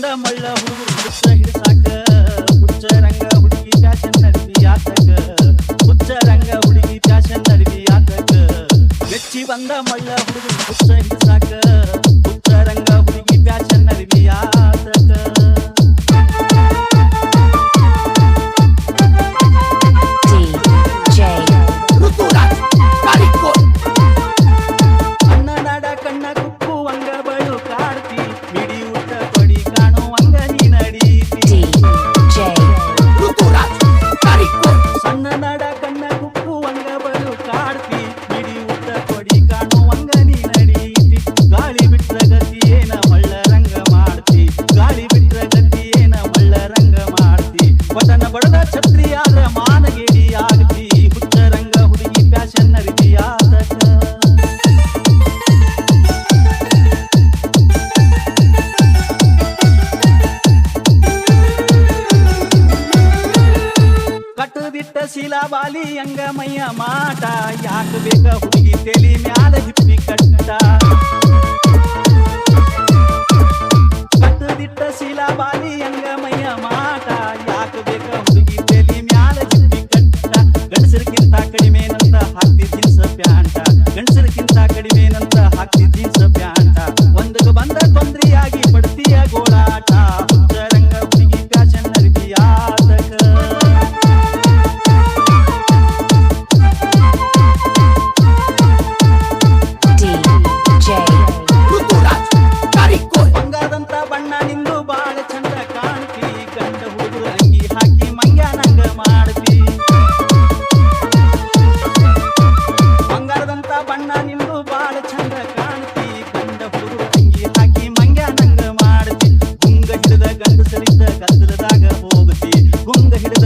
ಬಂದ ಮಳ್ಳ ಹುಡುಗರು ಹುಚ್ಚ ಹಿಡಿಸಾಕ ಹುಚ್ಚ ರಂಗ ಹುಡುಗಿ ಫ್ಯಾಷನ್ ನಡವಿ ಆತಕ ಹುಚ್ಚ ರಂಗ ಹುಡುಗಿ ಫ್ಯಾಷನ್ ನಡವಿ ಆತಕ ಮೆಚ್ಚಿ ಬಂದ ಮಳ್ಳ ಹುಡುಗರು ಹುಚ್ಚ ಹಿಡಿಸಾಕ ಶಿಲಾಬಾಲಿ ಅಂಗಮಯ್ಯ ಮಾಟ. ಯಾಕ ಬೇಗ ಹುಡುಗಿ ತೆಲಿ ಮ್ಯಾಲ ಹಿಪ್ಪಿ ಕಟ್ಟ? ಕಟ್ಟದಿಟ್ಟ ಶಿಲಾಬಾಲಿ ಅಂಗಮಯ್ಯ ಮಾಟ. ಯಾಕ ಬೇಗ ಹುಡುಗಿ ತೆಲಿ ಮ್ಯಾಲ ಹಿಪ್ಪಿ ಕಟ್ಟ? ಗಂಡಸರಿಗಿಂತ ಕಡಿಮೆ ನಂತ ಹಾಕ್ತಿ ಜೀನ್ಸ್ ಪ್ಯಾಂಟ. ಗಂಡಸರಿಗಿಂತ ಕಡಿಮೆ ನಂತ ಹಾಕ್ತಿ ಜೀನ್ಸ್ ಪ್ಯಾಂಟ. ಒಂದಗ ಬಂದ ತೊಂದ್ರೆಯಾಗಿ ಪಡ್ತೀಯ ಗೋಳಾಟ. ಬಂಗಾರದಂತ ಬಣ್ಣ ನಿಂದು ಬಾಳ ಚಂದ ಹಾಕಿ ಬಣ್ಣ ಚಂದ ಹಾಕಿ ಮಂಗ್ಯಾನಂಗ ಮಾಡ್ತಿ. ಗುಂಗ ಹಿಡಿದ ಗಂಡಸರಿದ್ದ ಕತ್ತಲದಾಗ ಹೋಗ್ತಿ. ಗುಂಗ ಹಿಡಿದ